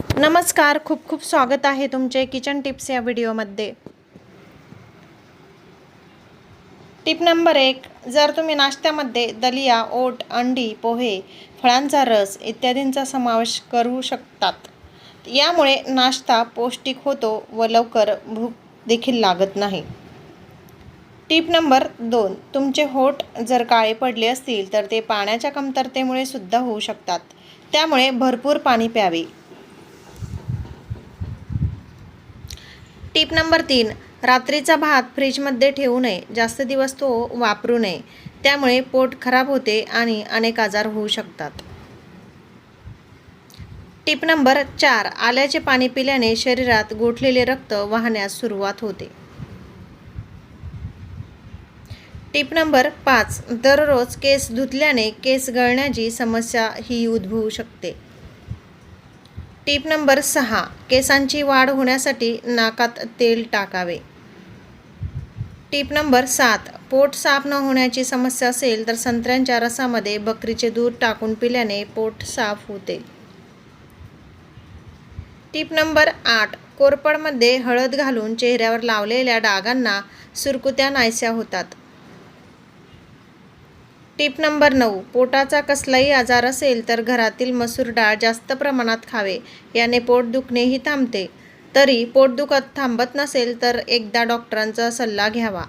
नमस्कार खूप खूप स्वागत आहे तुमचे किचन टिप्स या व्हिडिओमध्ये. टिप नंबर एक जर तुम्ही नाश्त्यामध्ये दलिया ओट अंडी पोहे फळांचा रस इत्यादींचा समावेश करू शकतात यामुळे नाश्ता पौष्टिक होतो व लवकर भूक देखील लागत नाही. टिप नंबर दोन तुमचे होठ जर काळे पडले असतील तर ते पाण्याच्या कमतरतेमुळे सुद्धा होऊ शकतात त्यामुळे भरपूर पाणी प्यावे. टिप नंबर तीन रात्रीचा भात फ्रीजमध्ये ठेवू नये जास्त दिवस तो वापरू नये. त्यामुळे पोट खराब होते आणि अनेक आजार होऊ शकतात. टिप नंबर चार आल्याचे पाणी पिल्याने शरीरात गोठलेले रक्त वाहण्यास सुरुवात होते. टिप नंबर पाच दररोज केस धुतल्याने केस गळण्याची समस्या ही उद्भवू शकते. टिप नंबर सहा केसांची वाढ होण्यासाठी नाकात तेल टाकावे. टिप नंबर सात पोट साफ न होण्याची समस्या असेल तर संत्र्यांच्या रसामध्ये बकरीचे दूध टाकून पिल्याने पोट साफ होते. टिप नंबर आठ कोरपडमध्ये हळद घालून चेहऱ्यावर लावलेल्या डागांना सुरकुत्या नायस्या होतात. टिप नंबर नऊ पोटाचा कसलाही आजार असेल तर घरातील मसूर डाळ जास्त प्रमाणात खावे याने पोट दुखणेही थांबते. तरी पोट दुखत थांबत नसेल तर एकदा डॉक्टरांचा सल्ला घ्यावा.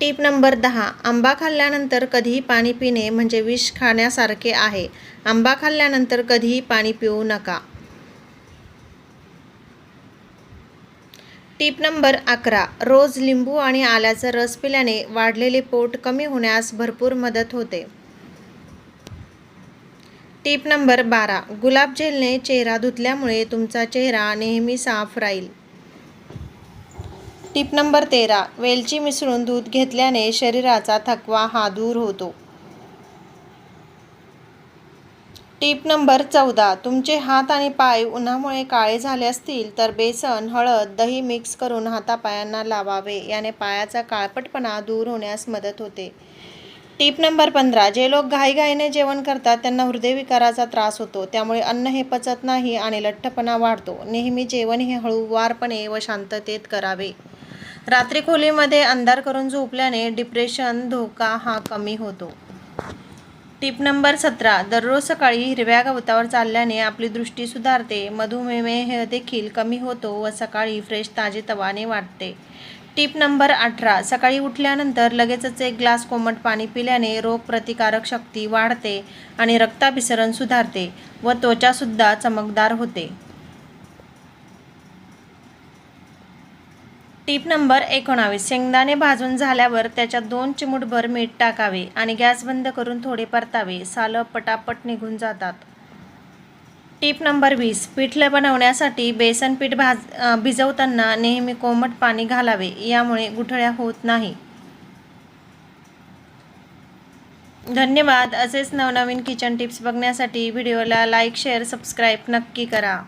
टीप नंबर दहा आंबा खाल्ल्यानंतर कधीही पाणी पिणे म्हणजे विष खाण्यासारखे आहे. आंबा खाल्ल्यानंतर कधीही पाणी पिऊ नका. टिप नंबर अकरा. रोज लिंबू आणि आल्याचा रस पिल्याने वाढलेले पोट कमी होण्यास भरपूर मदत होते. टिप नंबर बारा. गुलाब जेलने चेहरा धुतल्यामुळे तुमचा चेहरा नेहमी साफ राहील. टिप नंबर तेरा. वेलची मिसळून दूध घेतल्याने शरीराचा थकवा हा दूर होतो. टिप नंबर चौदा. तुमचे हात आणि पाय उन्हामुळे काळे झाले असतील तर बेसन हळद दही मिक्स करून हातापायांना लावावे. याने पायाचा काळपटपणा दूर होण्यास मदत होते. टीप नंबर पंधरा. जे लोक घाईघाईने जेवण करतात त्यांना हृदयविकाराचा त्रास होतो. त्यामुळे अन्न हे पचत नाही आणि लठ्ठपणा वाढतो. नेहमी जेवण हे हळूवारपणे व शांततेत करावे. रात्री खोलीमध्ये अंधार करून झोपल्याने डिप्रेशन धोका हा कमी होतो. टिप नंबर सतरा दररोज सकाळी हिरव्या गवतावर चालल्याने आपली दृष्टी सुधारते मधुमेह देखील कमी होतो व सकाळी फ्रेश ताजे तवाने वाटते टिप नंबर अठरा सकाळी उठल्यानंतर लगेचच एक ग्लास कोमट पाणी पिल्याने रोगप्रतिकारक शक्ती वाढते आणि रक्ताभिसरण सुधारते व त्वचासुद्धा चमकदार होते. टीप नंबर एकोणावीस. शेंगदाणे भाजून झाल्यावर त्याच्यात दोन चिमूटभर मीठ टाकावे आणि गॅस बंद करून थोडे परतावे. सालं पटापट निघून जातात. टीप नंबर वीस. पिठलं बनवण्यासाठी बेसन पीठ भाज भिजवताना नेहमी कोमट पाणी घालावे. यामुळे गुठळ्या होत नाही. धन्यवाद. असेच नवनवीन किचन टिप्स बघण्यासाठी व्हिडिओला लाईक शेअर सबस्क्राईब नक्की करा.